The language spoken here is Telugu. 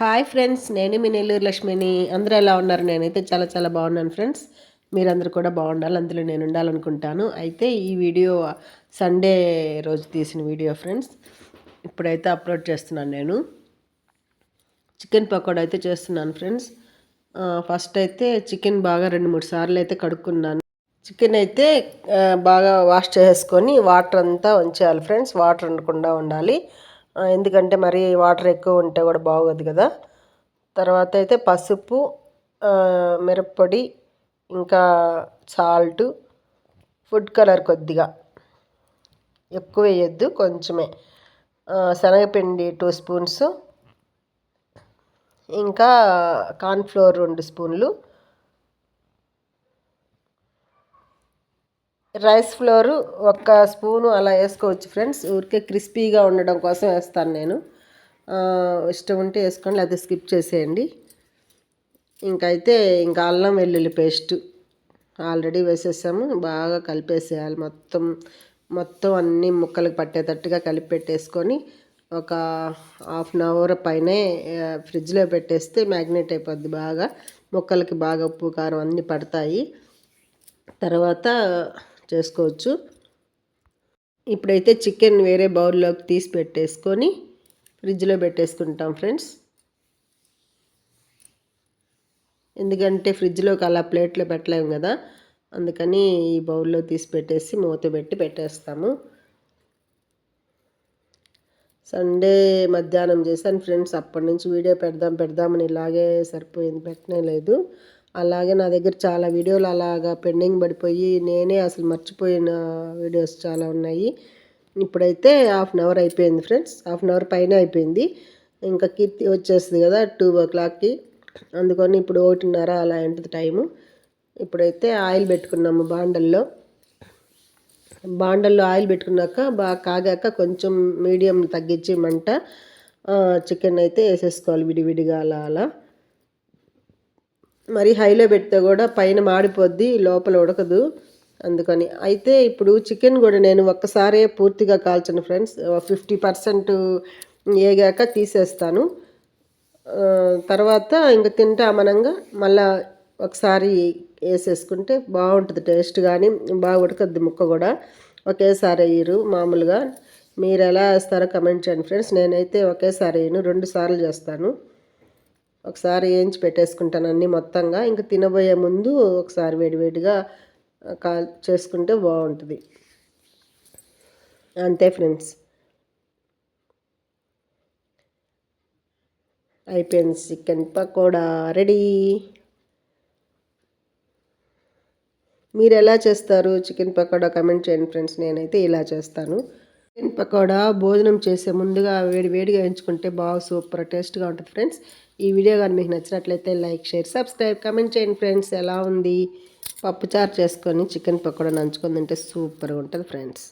హాయ్ ఫ్రెండ్స్ నేను మీ నెల్లూరు లక్ష్మిని. అందరూ ఎలా ఉన్నారు? నేనైతే చాలా చాలా బాగున్నాను ఫ్రెండ్స్ మీరందరూ కూడా బాగుండాలి అందులో నేను ఉండాలనుకుంటాను. అయితే ఈ వీడియో సండే రోజు తీసిన వీడియో ఫ్రెండ్స్ ఇప్పుడైతే అప్లోడ్ చేస్తున్నాను నేను. చికెన్ పకోడా అయితే చేస్తున్నాను ఫ్రెండ్స్ ఫస్ట్ అయితే చికెన్ బాగా రెండు మూడు సార్లు అయితే కడుక్కున్నాను. చికెన్ అయితే బాగా వాష్ చేసుకొని వాటర్ అంతా ఉంచేయాలి ఫ్రెండ్స్ వాటర్ ఉండకుండా ఉండాలి. ఎందుకంటే మరి వాటర్ ఎక్కువ ఉంటే కూడా బాగోదు కదా. తర్వాత అయితే పసుపు మిరప్పొడి ఇంకా సాల్ట్ ఫుడ్ కలర్ కొద్దిగా. ఎక్కువ వేయద్దు కొంచెమే. శనగపిండి టూ స్పూన్స్ ఇంకా కార్న్ఫ్లోర్ రెండు స్పూన్లు. రైస్ ఫ్లోర్ ఒక స్పూను అలా వేసుకోవచ్చు ఫ్రెండ్స్. ఊరికే క్రిస్పీగా ఉండడం కోసం వేస్తాను నేను. ఇష్టం ఉంటే వేసుకోండి లేకపోతే స్కిప్ చేసేయండి. ఇంకైతే ఇంకా అల్లం వెల్లుల్లి పేస్ట్ ఆల్రెడీ వేసేసాము. బాగా కలిపేసేయాలి మొత్తం. మొత్తం అన్ని ముక్కలకు పట్టేటట్టుగా కలిపి పెట్టేసుకొని ఒక హాఫ్ అన్ అవర్ పైనే ఫ్రిడ్జ్లో పెట్టేస్తే మ్యాగ్నెట్ అయిపోద్ది బాగా. ముక్కలకి బాగా ఉప్పు కారం అన్నీ పడతాయి. తర్వాత చేసుకోవచ్చు. ఇప్పుడైతే చికెన్ వేరే బౌల్లోకి తీసి పెట్టేసుకొని ఫ్రిడ్జ్లో పెట్టేసుకుంటాం ఫ్రెండ్స్ ఎందుకంటే ఫ్రిడ్జ్లోకి అలా ప్లేట్లో పెట్టలేము కదా అందుకని ఈ బౌల్లో తీసి పెట్టేసి మూత పెట్టి పెట్టేస్తాము. సండే మధ్యాహ్నం చేశాను ఫ్రెండ్స్ అప్పటి నుంచి వీడియో పెడదాం పెడదామని ఇలాగే సరిపోయింది పెట్టనే లేదు. అలాగే నా దగ్గర చాలా వీడియోలు అలాగా పెండింగ్ పడిపోయి నేనే అసలు మర్చిపోయిన వీడియోస్ చాలా ఉన్నాయి. ఇప్పుడైతే హాఫ్ అన్ అవర్ అయిపోయింది ఫ్రెండ్స్. హాఫ్ అన్ అవర్ పైన అయిపోయింది. ఇంకా కీర్తి వచ్చేస్తుంది కదా టూ ఓ క్లాక్కి. అందుకని ఇప్పుడు ఒకటిన్నర అలా ఉంటుంది టైము. ఇప్పుడైతే ఆయిల్ పెట్టుకున్నాము బాండల్లో. బాండల్లో ఆయిల్ పెట్టుకున్నాక బాగా కాగాక కొంచెం మీడియం తగ్గించి మంట చికెన్ అయితే వేసేసుకోవాలి విడివిడిగా అలా అలా. మరి హైలో పెడితే కూడా పైన మాడిపోద్ది లోపల ఉడకదు. అందుకని అయితే ఇప్పుడు చికెన్ కూడా నేను ఒక్కసారే పూర్తిగా కాల్చను ఫ్రెండ్స్. ఫిఫ్టీ పర్సెంట్ ఏగాక తీసేస్తాను. తర్వాత ఇంకా తింటామనంగా మళ్ళా ఒకసారి వేసేసుకుంటే బాగుంటుంది టేస్ట్ కానీ బాగా ఉడకద్ది ముక్క కూడా. ఒకేసారి వేయరు మామూలుగా. మీరు ఎలా వేస్తారో కమెంట్ చేయండి ఫ్రెండ్స్. నేనైతే ఒకేసారి వేయను రెండు సార్లు చేస్తాను. ఒకసారి వేయించి పెట్టేసుకుంటాను అన్నీ మొత్తంగా. ఇంకా తినబోయే ముందు ఒకసారి వేడివేడిగా కాల్ చేసుకుంటే బాగుంటుంది. అంతే ఫ్రెండ్స్. అయిపోయింది చికెన్ పకోడా. రెడీ? మీరు ఎలా చేస్తారు చికెన్ పకోడా? కమెంట్ చేయండి ఫ్రెండ్స్. నేనైతే ఇలా చేస్తాను. చికెన్ పకోడా భోజనం చేసే ముందుగా వేడి వేడిగా ఎంచుకుంటే బాగా సూపర్ టేస్ట్గా ఉంటుంది ఫ్రెండ్స్. ఈ వీడియో కానీ మీకు నచ్చినట్లయితే లైక్ షేర్ సబ్స్క్రైబ్ కమెంట్ చేయండి ఫ్రెండ్స్. ఎలా ఉంది? పప్పుచారు చేసుకొని చికెన్ పకోడా నంచుకొని తింటే సూపర్గా ఉంటుంది ఫ్రెండ్స్.